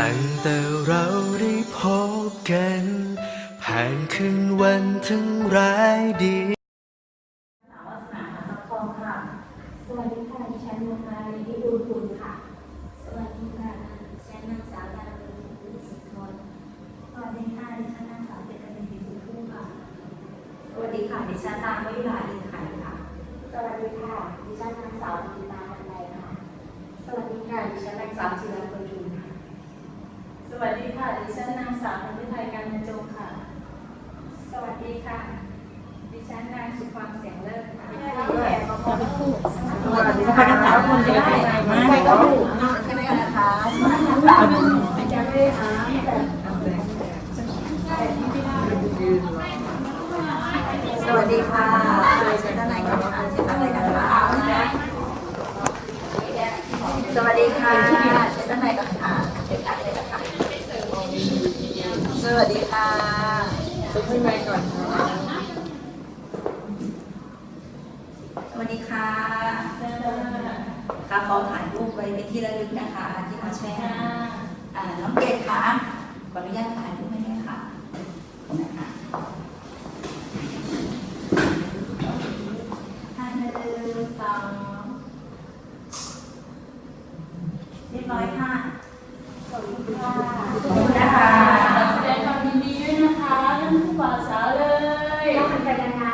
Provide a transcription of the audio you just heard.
ตั้งแต่เราได้พบกัน ผ่านคืนวันทั้งร้ายดีสาวาสนาหาทรัพย์ทองค่ะ สวัสดีค่ะดิฉันนวลมาลีที่บุญคุณค่ะ สวัสดีค่ะดิฉันนางสาวดารณีบุญสุนทรสวัสดีค่ะดิฉันนางสาวเจตนินศรีสุขผู้ค่ะ สวัสดีค่ะดิฉันนางวิลาอินไข่ค่ะ สวัสดีค่ะดิฉันนางสาวกิตาบันไดค่ะ สวัสดีค่ะดิฉันนางสาวจิราประจุนค่ะ สวัสดีค่ะ ดิฉันนางสาวพันธิไทยการบรรจงค่ะ สวัสดีค่ะ ดิฉันนางสุภาพเสียงเลิศค่ะสวัสดีค่ะนางสาวคนเดียวได้ไหมไม่ก็ถูกนะใช่ไหมคะนะคะอาจารย์เลยค่ะสวัสดีค่ะเชิญด้านในก่อนค่ะเชิญด้านในกันค่ะสวัสดีค่ะเชิญด้านในก่อนค่ะเชิญด้านในก่อนค่ะ สวัสดีค่ะสวัสดีค่ะ ค่ะขอถ่ายรูปไว้เป็นที่ระลึกนะคะ ที่มาแชร์อ่าน้องเกดค่ะ ขออนุญาตถ่ายรูปให้ด้วยค่ะขอบคุณนะคะท่านหนึ่งสองเรียบร้อยค่ะขอบคุณค่ะขอบคุณนะคะ แ